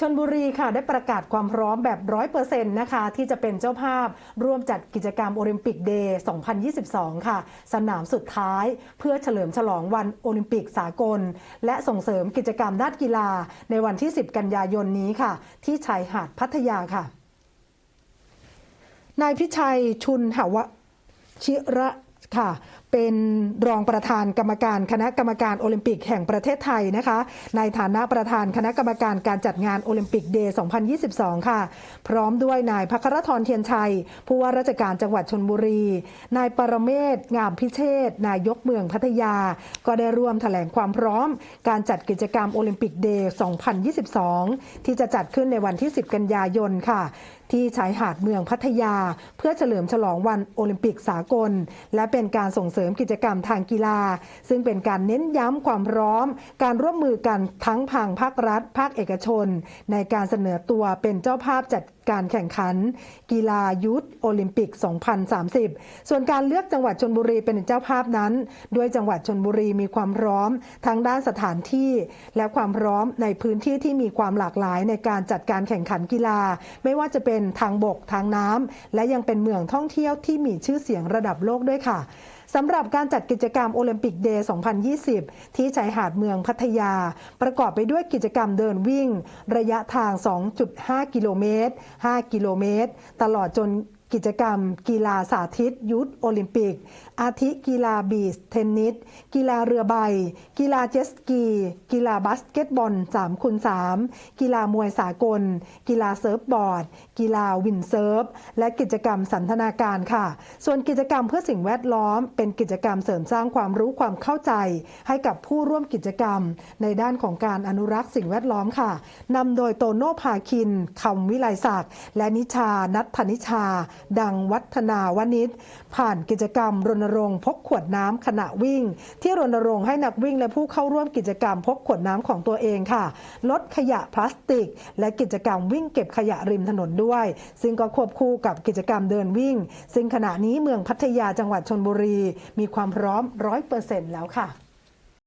ชนบุรีค่ะได้ประกาศความพร้อมแบบร้อยเปอร์เซ็นต์นะคะ ที่จะเป็นเจ้าภาพร่วมจัดกิจกรรมโอลิมปิกเดย์2022 ค่ะ สนามสุดท้ายเพื่อเฉลิมฉลองวันโอลิมปิกสากล และส่งเสริมกิจกรรมด้านกีฬา ในวันที่ 10 กันยายนนี้ค่ะ ที่ชายหาดพัทยาค่ะนายพิชัยชุนหวชิระ ค่ะ เป็นรองประธานกรรมการคณะกรรมการโอลิมปิกแห่งประเทศไทยนะคะ ในฐานะประธานคณะกรรมการการจัดงานโอลิมปิกเดย์ 2022 ค่ะ พร้อมด้วยนายพัครธรเทียนชัย ผู้ว่าราชการจังหวัดชนบุรี นายปรเมศงามพิเชษ นายกเมืองพัทยา ก็ได้ร่วมแถลงความพร้อม การจัดกิจกรรมโอลิมปิกเดย์ 2022 ที่จะจัดขึ้นในวันที่ 10 กันยายนค่ะที่ชายหาดเมืองพัทยา เพื่อเฉลิมฉลองวันโอลิมปิกสากล และเป็นการส่งเสริมกิจกรรมทางกีฬา ซึ่งเป็นการเน้นย้ำความพร้อม การร่วมมือกันทั้งทางภาครัฐ ภาคเอกชน ในการเสนอตัวเป็นเจ้าภาพจัดการแข่งขัน กีฬายุทธโอลิมปิก 2030 ส่วนการเลือกจังหวัดชนบุรีเป็นเจ้าภาพนั้น ด้วยจังหวัดชนบุรีมีความพร้อมทั้งด้านสถานที่ และความพร้อมในพื้นที่ที่มีความหลากหลายในการจัดการแข่งขันกีฬา ไม่ว่าจะเป็นทางบกทางน้ำและยังเป็นเมืองท่องเที่ยวที่มีชื่อเสียงระดับโลกด้วยค่ะสำหรับการจัดกิจกรรมโอลิมปิกเดย์ 2020 ที่ชายหาดเมืองพัทยา ประกอบไปด้วยกิจกรรมเดินวิ่ง ระยะทาง 2.5 กิโลเมตร 5 กิโลเมตร ตลอดจน กิจกรรม กีฬาสาธิต ยุทธโอลิมปิก อาทิกีฬาบีชเทนนิส กีฬาเรือใบ กีฬาเจสกี กีฬาบาสเกตบอล3คูณ3กีฬามวยสากล กีฬาเซิร์ฟบอร์ด กีฬาวินเซิร์ฟ และกิจกรรมสันทนาการค่ะ ส่วนกิจกรรมเพื่อสิ่งแวดล้อม เป็นกิจกรรมเสริมสร้างความรู้ความเข้าใจ ให้กับผู้ร่วมกิจกรรม ในด้านของการอนุรักษ์สิ่งแวดล้อมค่ะนำโดยโตโน่ภาคินคำวิไลศักดิ์และนิชานัทธนิชาดังวัฒนาวนิชผ่านกิจกรรมรณรงค์พกขวดน้ำขณะวิ่ง ที่รณรงค์ให้นักวิ่งและผู้เข้าร่วมกิจกรรมพกขวดน้ำของตัวเองค่ะ ลดขยะพลาสติก และกิจกรรมวิ่งเก็บขยะริมถนนด้วย ซึ่งก็ควบคู่กับกิจกรรมเดินวิ่ง ซึ่งขณะนี้เมืองพัทยาจังหวัดชนบุรี มีความพร้อมร้อยเปอร์เซ็นต์แล้วค่ะ